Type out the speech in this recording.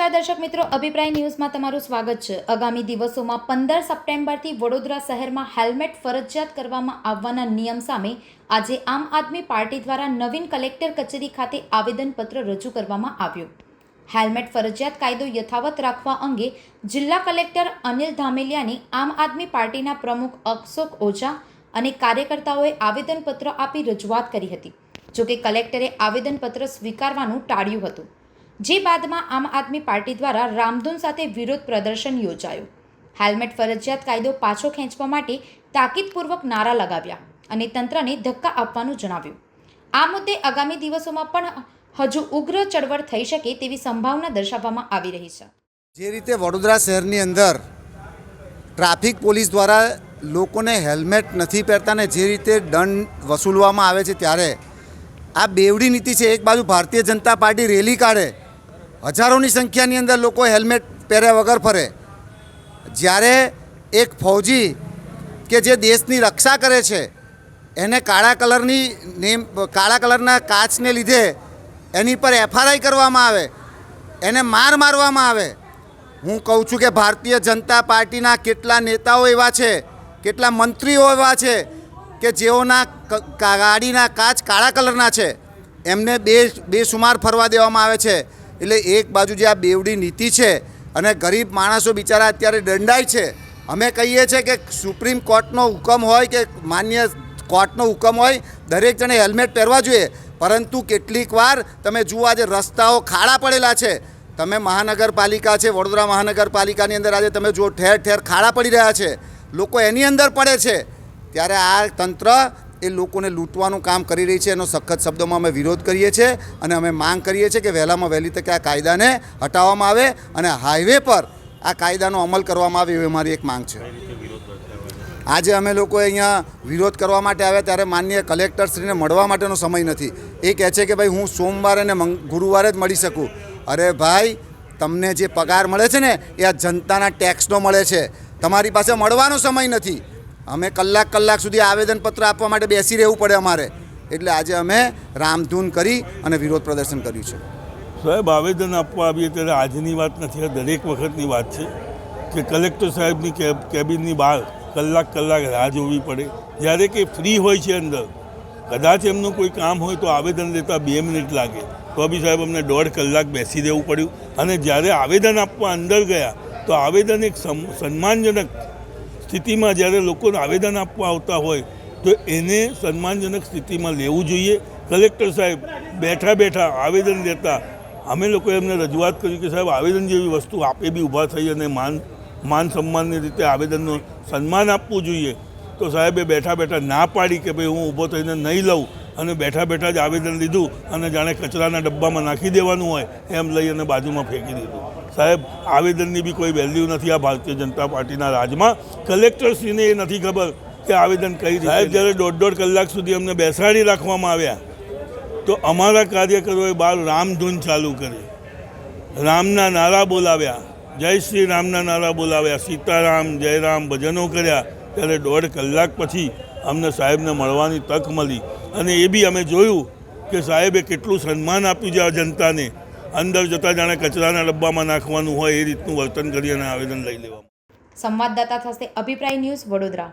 નમસ્કાર દર્શક મિત્રો, અભિપ્રાય ન્યૂઝમાં તમારું સ્વાગત છે. આગામી દિવસોમાં પંદર સપ્ટેમ્બરથી વડોદરા શહેરમાં હેલ્મેટ ફરજિયાત કરવામાં આવવાના નિયમ સામે આજે આમ આદમી પાર્ટી દ્વારા નવીન કલેક્ટર કચેરી ખાતે આવેદનપત્ર રજૂ કરવામાં આવ્યું. હેલ્મેટ ફરજિયાત કાયદો યથાવત રાખવા અંગે જિલ્લા કલેક્ટર અનિલ ધામેલિયાની આમ આદમી પાર્ટીના પ્રમુખ અશોક ઓઝા અને કાર્યકર્તાઓએ આવેદનપત્ર આપી રજૂઆત કરી હતી, જોકે કલેક્ટરે આવેદનપત્ર સ્વીકારવાનું ટાળ્યું હતું. જે બાદમાં આમ આદમી પાર્ટી દ્વારા રામધૂન સાથે વિરોધ પ્રદર્શન યોજાયું. હેલ્મેટ ફરજિયાત કાયદો પાછો ખેંચવા માટે તાકીદપૂર્વક નારા લગાવ્યા અને તંત્રને ધક્કા આપવાનું જણાવ્યું. આ મુદ્દે આગામી દિવસોમાં પણ હજુ ઉગ્ર ચળવળ થઈ શકે તેવી સંભાવના દર્શાવવામાં આવી રહી છે. જે રીતે વડોદરા શહેરની અંદર ટ્રાફિક પોલીસ દ્વારા લોકોને હેલ્મેટ નથી પહેરતા ને જે રીતે દંડ વસૂલવામાં આવે છે ત્યારે, આ બેવડી નીતિ છે. એક બાજુ ભારતીય જનતા પાર્ટી રેલી કાઢે હજારોની સંખ્યાની અંદર લોકો હેલ્મેટ પહેર્યા વગર ફરે. જ્યારે એક ફૌજી કે જે દેશની રક્ષા કરે છે, એને કાળા કલરની નેમ, કાળા કલરના કાચને લીધે એની પર એફઆરઆઈ કરવામાં આવે, એને માર મારવામાં આવે. હું કહું છું કે ભારતીય જનતા પાર્ટીના કેટલા નેતાઓ એવા છે, કેટલા મંત્રીઓ એવા છે કે જેઓના ગાડીના કાચ કાળા કલરના છે. એમને બે બેસુમાર ફરવા દેવામાં આવે છે. એટલે એક બાજુ જે આ બેવડી નીતિ છે અને ગરીબ માણસો બિચારા અત્યારે દંડાય છે, અમે કહીએ છીએ કે સુપ્રીમ કોર્ટનો હુકમ હોય કે માન્ય કોર્ટનો હુકમ હોય, દરેક જણે હેલ્મેટ પહેરવા જોઈએ. પરંતુ કેટલીક વાર તમે જુઓ આજે રસ્તાઓ ખાડા પડેલા છે. તમે મહાનગરપાલિકા છે, વડોદરા મહાનગરપાલિકાની અંદર આજે તમે જુઓ ઠેર ઠેર ખાડા પડી રહ્યા છે. લોકો એની અંદર પડે છે. ત્યારે આ તંત્ર એ લોકોને લૂંટવાનું કામ કરી રહી છે એનો સખત શબ્દોમાં અમે વિરોધ કરીએ છીએ અને અમે માંગ કરીએ છીએ કે વહેલામાં વહેલી તકે આ કાયદાને હટાવવામાં આવે અને હાઈવે પર આ કાયદાનો અમલ કરવામાં આવે એવી અમારી એક માંગ છે. આજે અમે લોકો અહીંયા વિરોધ કરવા માટે આવ્યા ત્યારે માન્ય કલેક્ટરશ્રીને મળવા માટેનો સમય નથી. એ કહે છે કે ભાઈ હું સોમવારે અને ગુરુવારે જ મળી શકું. અરે ભાઈ, તમને જે પગાર મળે છે ને એ આ જનતાના ટેક્સનો મળે છે. તમારી પાસે મળવાનો સમય નથી. અમે કલાક કલાક સુધી આવેદનપત્ર આપવા માટે બેસી રહેવું પડે અમારે. એટલે આજે અમે રામધૂન કરી અને વિરોધ પ્રદર્શન કર્યું છે. સાહેબ, આવેદન આપવા આવીએ ત્યારે આજની વાત નથી, આ દરેક વખતની વાત છે કે કલેક્ટર સાહેબની કેબ, કેબિનની બહાર કલાક કલાક રાહ જોવી પડે. જ્યારે કે ફ્રી હોય છે અંદર, કદાચ એમનું કોઈ કામ હોય તો આવેદન લેતા બે મિનિટ લાગે. તો બી સાહેબ, અમને દોઢ કલાક બેસી રહેવું પડ્યું. અને જ્યારે આવેદન આપવા અંદર ગયા, તો આવેદન એક સન્માનજનક સ્થિતિમાં જ્યારે લોકોને આવેદન આપવા આવતા હોય, તો એને સન્માનજનક સ્થિતિમાં લેવું જોઈએ. કલેક્ટર સાહેબ, બેઠા બેઠા આવેદન લેતા અમે લોકોએ એમને રજૂઆત કરી કે સાહેબ, આવેદન જેવી વસ્તુ આપે બી ઊભા થઈ અને માન માન સન્માનની રીતે આવેદનનું સન્માન આપવું જોઈએ. તો સાહેબે બેઠા બેઠા ના પાડી કે ભાઈ હું ઊભો થઈને નહીં લઉં અને બેઠા બેઠા જ આવેદન લીધું અને જાણે કચરાના ડબ્બામાં નાખી દેવાનું હોય એમ લઈ અને બાજુમાં ફેંકી દીધું. સાહેબ આવેદનની બી કોઈ વેલ્યુ નથી આ ભારતીય જનતા પાર્ટીના રાજમાં. કલેક્ટરશ્રીને એ નથી ખબર કે આવેદન કઈ સાહેબ જ્યારે દોઢ દોઢ કલાક સુધી અમને બેસાડી રાખવામાં આવ્યા તો અમારા કાર્યકરોએ બહાર રામધૂન ચાલુ કરી રામના નારા બોલાવ્યા. જય શ્રી રામના નારા બોલાવ્યા. સીતારામ જયરામ ભજનો કર્યા. ત્યારે દોઢ કલાક પછી અમને સાહેબને મળવાની તક મળી. અને એ બી અમે જોયું કે સાહેબે કેટલું સન્માન આપ્યું છે આ જનતાને. અંદર જતાં જાણે કચરાના ડબ્બામાં નાખવાનું હોય એ રીતનું વર્તન કરી અને આવેદન લઈ લેવા સંવાદદાતા થશે અભિપ્રાય ન્યૂઝ વડોદરા.